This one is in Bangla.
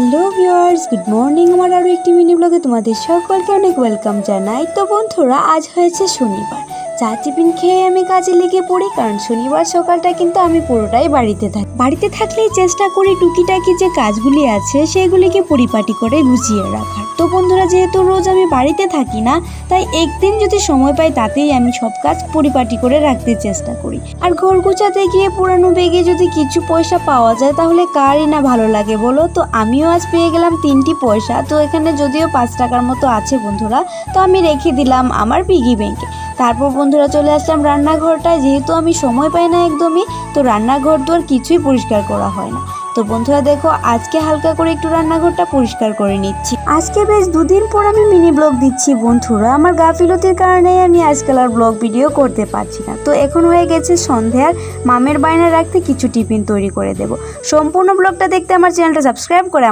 Hello viewers, good morning. আমার আরও একটি মিনি ব্লগে তোমাদের সকলকে অনেক ওয়েলকাম জানাই। তো বন্ধুরা, আজ হয়েছে শনিবার। চা টিফিন খেয়ে আমি কাজে লেগে পড়ি, কারণ শনিবার সকালটা কিন্তু আমি পুরোটাই বাড়িতে থাকি, বাড়িতে থাকলেই চেষ্টা করি টুকিটাকি যে কাজগুলি আছে সেগুলিকে পরিপাটি করে গুছিয়ে রাখার। তো বন্ধুরা, যেহেতু রোজ আমি বাড়িতে থাকি না, তাই একদিন যদি সময় পাই তাতেই আমি সব কাজ পরিপাটি করে রাখতে চেষ্টা করি। আর ঘর গুছাতে গিয়ে পুরানো বেগে যদি কিছু পয়সা পাওয়া যায় তাহলে কারই না ভালো লাগে বলো? তো আমিও আজ পেয়ে গেলাম তিনটি পয়সা, তো এখানে যদিও পাঁচ টাকার মতো আছে বন্ধুরা, তো আমি রেখে দিলাম আমার পিগি ব্যাংকে তারপর বন্ধুরা চলে আসলাম রান্নাঘরটায়, যেহেতু আমি সময় পাই না একদমই, তো রান্নাঘর তো আর কিছুই পরিষ্কার করা হয় না। তো বন্ধুরা দেখো, আজকে হালকা করে একটু রান্নাঘরটা পরিষ্কার করে নিচ্ছি। আজকে বেশ দুদিন পর আমি মিনি ব্লগ দিচ্ছি বন্ধুরা। আমার গাফিলতির কারণে আমি আজকাল আর ব্লগ ভিডিও করতে পারছি না। তো এখন হয়ে গেছে সন্ধ্যার মামের বায়না রাখতে কিছু টিফিন তৈরি করে দেব। সম্পূর্ণ ব্লগটা দেখতে আমার চ্যানেলটা সাবস্ক্রাইব করে